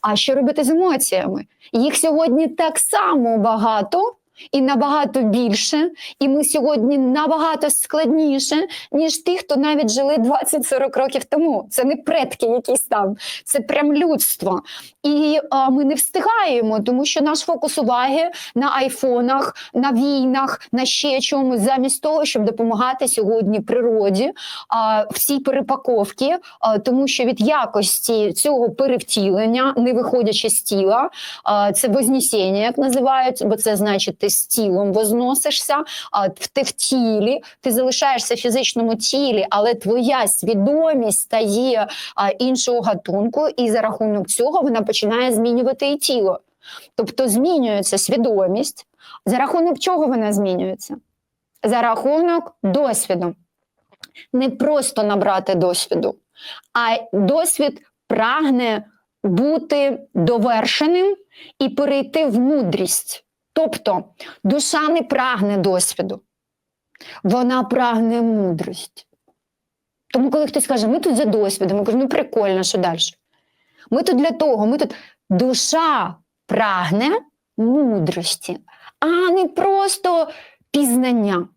А що робити з емоціями? Їх сьогодні так само багато. І набагато більше, і ми сьогодні набагато складніше, ніж ті, хто навіть жили 20-40 років тому. Це не предки якісь там, це прям людство. І а, ми не встигаємо, тому що наш фокус уваги на айфонах, на війнах, на ще чомусь, замість того, щоб допомагати сьогодні природі а, в цій перепаковці, а, тому що від якості цього перевтілення, не виходячи з тіла, а, це вознесення, як називають, бо це значить, ти з тілом возносишся, а ти в тілі, ти залишаєшся в фізичному тілі, але твоя свідомість стає іншого гатунку, і за рахунок цього вона починає змінювати і тіло. Тобто змінюється свідомість. За рахунок чого вона змінюється? За рахунок досвіду. Не просто набрати досвіду, а досвід прагне бути довершеним і перейти в мудрість. Тобто душа не прагне досвіду, вона прагне мудрості. Тому, коли хтось каже, ми тут за досвідом, я кажу, ну прикольно, що далі? Ми тут для того, ми тут душа прагне мудрості, а не просто пізнання.